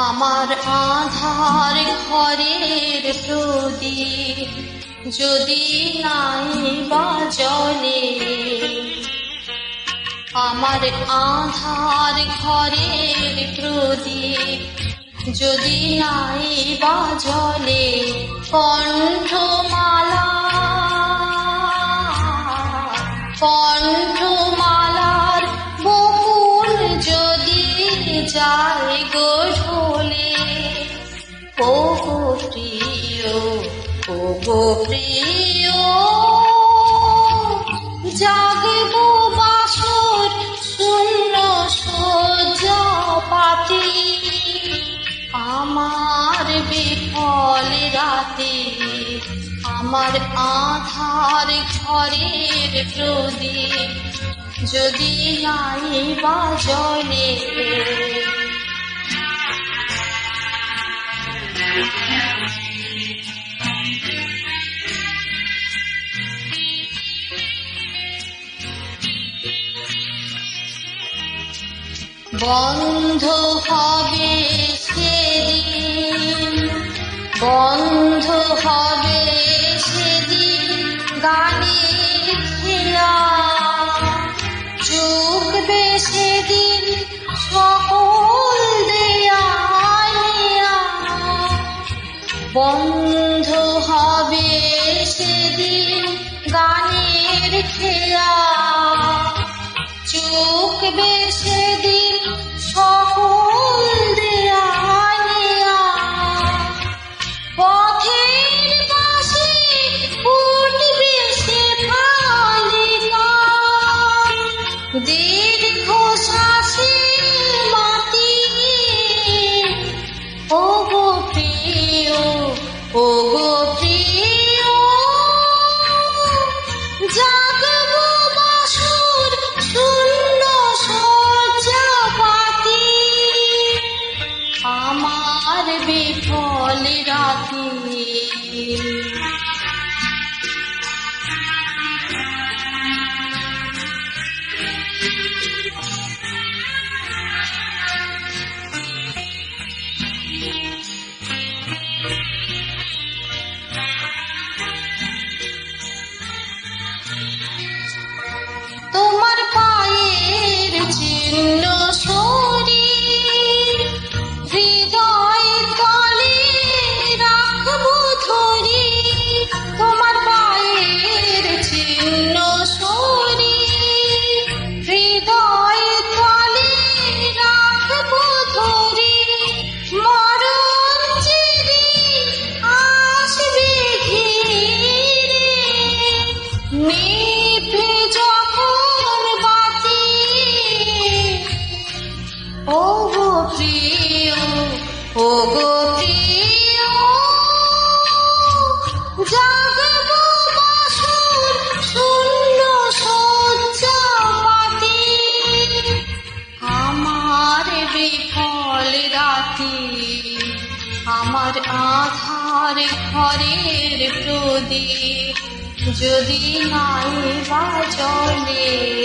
আমার আধার ঘরের প্রদীপ যদি নাই বা জলে, আমার আধার ঘরের প্রদীপ যদি নাই বা জলে কণ্ঠমালা যায় ঢোলে ও গো প্রিয় ও গো প্রিয় জাগব বাসর, শূন্য সজ্জা পাতি। আমার বিফল রাতে, আমার আধার ঘরের প্রদীপ। যদি নাই বা জলে বন্ধ হবে সেদিন বন্ধ হবে সেদিন গানের বন্ধ হবে সেদিন গানের খেয়া চোখ সেদিন আমার বিফল রাতে তোমার পায়ের চিহ্ন বিফল রাতে আমার আধার ঘরের প্রদীপ। যদি নাই বা জলে